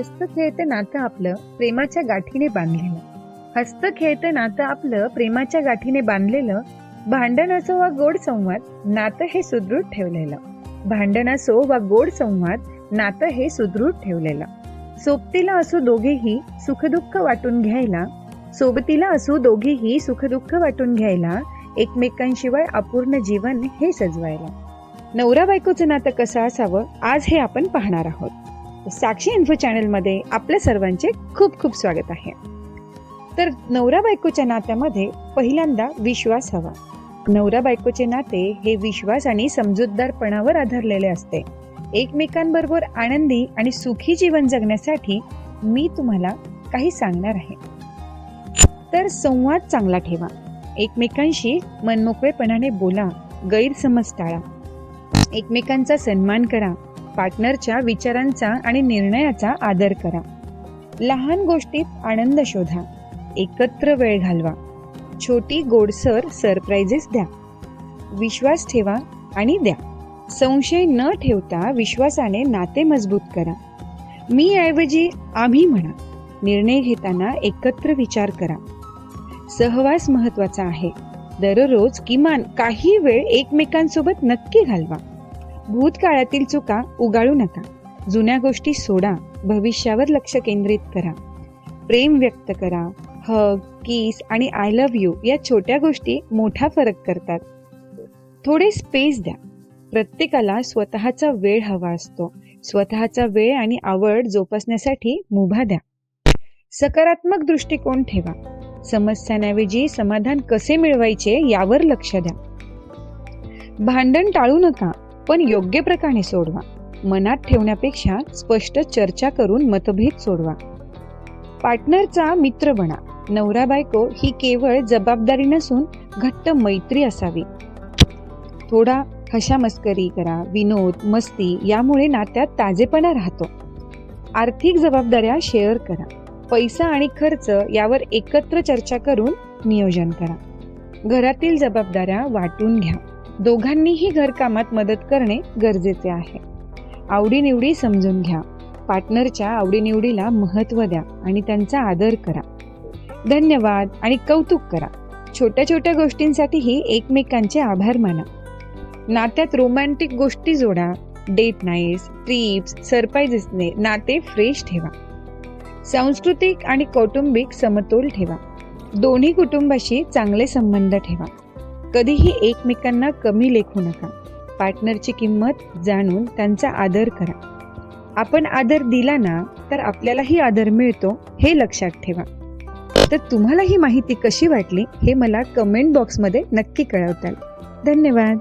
हस्त खेळतं नातं आपलं प्रेमाच्या गाठीने बांधलेलं. हस्त खेळतं नातं आपलं प्रेमाच्या गाठीने बांधलेलं भांडण असो वा गोड संवाद नातं हे सुदृढ ठेवलेलं. भांडण असो वा गोड संवाद नातं हे सुदृढ ठेवलेलं. सोबतीला असो दोघेही सुखदुःख वाटून घ्यायला सोबतीला असो दोघेही सुखदुःख वाटून घ्यायला एकमेकांशिवाय अपूर्ण जीवन हे सजवायला. नवरा बायकोचं नातं कसं असावं आज हे आपण पाहणार आहोत. साक्षी इन्फो चॅनलमध्ये आपल्या सर्वांचे खूप खूप स्वागत आहे. तर नवरा बायकोच्या नात्यामध्ये पहिल्यांदा विश्वास हवा. नवरा बायकोचे नाते हे विश्वास आणि समजूतदारपणावर आधारलेले असते. एकमेकांबरोबर आनंदी आणि सुखी जीवन जगण्यासाठी मी तुम्हाला काही सांगणार आहे. तर संवाद चांगला ठेवा. एकमेकांशी मनमोकळेपणाने बोला गैरसमज टाळा. एकमेकांचा सन्मान करा. पार्टनरच्या विचारांचा आणि निर्णयाचा आदर करा. लहान गोष्टीत आनंद शोधा. एकत्र वेळ घालवा. छोटी गोडसर सरप्राइजेस द्या. विश्वास ठेवा आणि द्या. संशय न ठेवता विश्वासाने नाते मजबूत करा. मी ऐवजी आम्ही म्हणा. निर्णय घेताना एकत्र विचार करा. सहवास महत्त्वाचा आहे. दररोज किमान काही वेळ एकमेकांसोबत नक्की घालवा. भूतकाळातील चुका उगाळू नका. जुन्या गोष्टी सोडा. भविष्यावर लक्ष केंद्रित करा. प्रेम व्यक्त करा. हग किस आणि आय लव्ह यू या छोट्या गोष्टी मोठा फरक करतात. थोडे स्पेस द्या. प्रत्येकाला स्वतःचा वेळ हवा असतो. स्वतःचा वेळ आणि आवड जोपासण्यासाठी मुभा द्या. सकारात्मक दृष्टिकोन ठेवा. समस्यांऐवजी समाधान कसे मिळवायचे यावर लक्ष द्या. भांडण टाळू नका. पण योग्य प्रकारे सोडवा. मनात ठेवण्यापेक्षा स्पष्ट चर्चा करून मतभेद सोडवा. पार्टनरचा मित्र बना. नवरा बायको ही केवळ जबाबदारी नसून घट्ट मैत्री असावी. थोडा हशा मस्करी करा विनोद मस्ती यामुळे नात्यात ताजेपणा राहतो. आर्थिक जबाबदाऱ्या शेअर करा. पैसा आणि खर्च यावर एकत्र चर्चा करून नियोजन करा. घरातील जबाबदाऱ्या वाटून घ्या. दोघांनीही घरकामात मदत करणे गरजेचे आहे. आवडीनिवडी समजून घ्या. पार्टनरच्या आवडीनिवडीला महत्त्व द्या आणि त्यांचा आदर करा. धन्यवाद आणि कौतुक करा. छोट्या छोट्या गोष्टींसाठीही एकमेकांचे आभार माना. नात्यात रोमॅन्टिक गोष्टी जोडा. डेट नाईट्स ट्रिप्स सरप्राईजेसने नाते फ्रेश ठेवा. सांस्कृतिक आणि कौटुंबिक समतोल ठेवा. दोन्ही कुटुंबाशी चांगले संबंध ठेवा. कधीही एकमेकांना कमी लेखू नका. पार्टनरची किंमत जाणून त्यांचा आदर करा. आपण आदर दिला ना तर आपल्यालाही आदर मिळतो हे लक्षात ठेवा. तर तुम्हाला ही माहिती कशी वाटली हे मला कमेंट बॉक्समध्ये नक्की कळवताल. धन्यवाद.